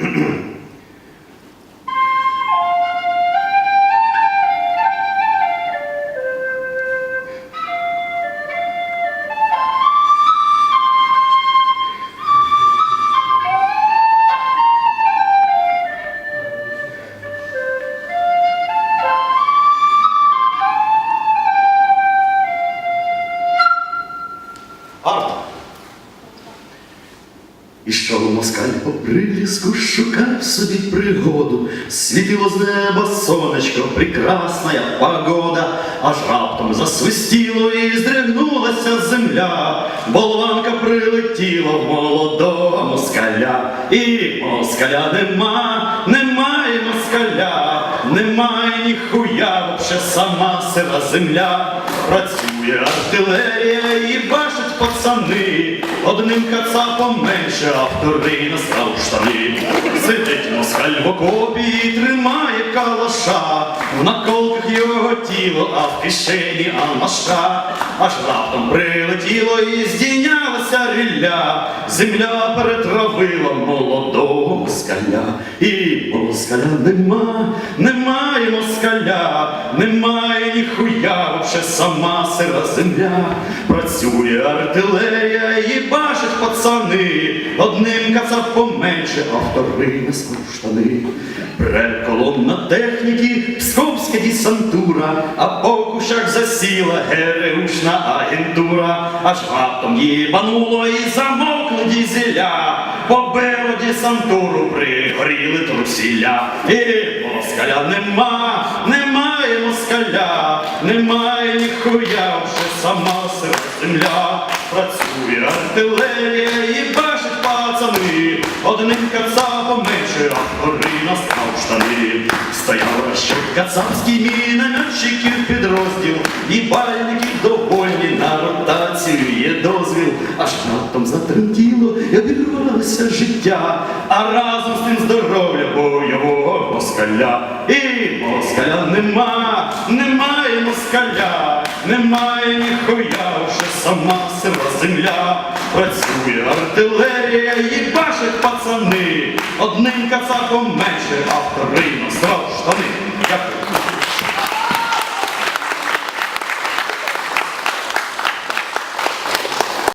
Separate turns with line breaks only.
あると Арт. Ішов москаль по приліску, шукав собі пригоду. Світило з неба сонечко, прекрасная погода, аж раптом засвистіло і здригнулася земля. Болванка прилетіла в молодого москаля. І москаля нема, немає москаля, немає ніхуя, вообще сама сира земля. Працює артилерія і бачать пацани. Одним кацапом менше, а вторий насрав штани. Сидить москаль в окопі і тримає калаша. В наколках його тіло, а в кишені алмаша. Аж раптом прилетіло і здійнялася рілля. Земля перетравила молодого москаля. І москаля нема, немає москаля, немає ніхуя, вообще сама сира земля. Працює артилерія і бачать пацани. Одним кацапом менше, а вторий не штани. Бре колонна техніки, псковська десантура, а по кущах засіла гереушна агентура. Аж раптом їбануло і замовкли дізеля. Побило десантуру, пригоріли трусіля. І москаля нема, немає москаля, немає ніхуя, вже сама сира земля. Працює артилерія і бачить пацани, одним кацапом менше, а вторий настав штани. Стояв розчет кацапський мінометчиків підрозділ, і бальники довольні на ротацію є дозвіл, аж раптом затремтіло і обірвалося життя, а разом з тим здоров'я бойового москаля. І москаля нема, немає москаля, немає ніхуя, вже сама сира земля. Працює артилерія і бачать пацани, одним кацаком менше, а вторий насрав.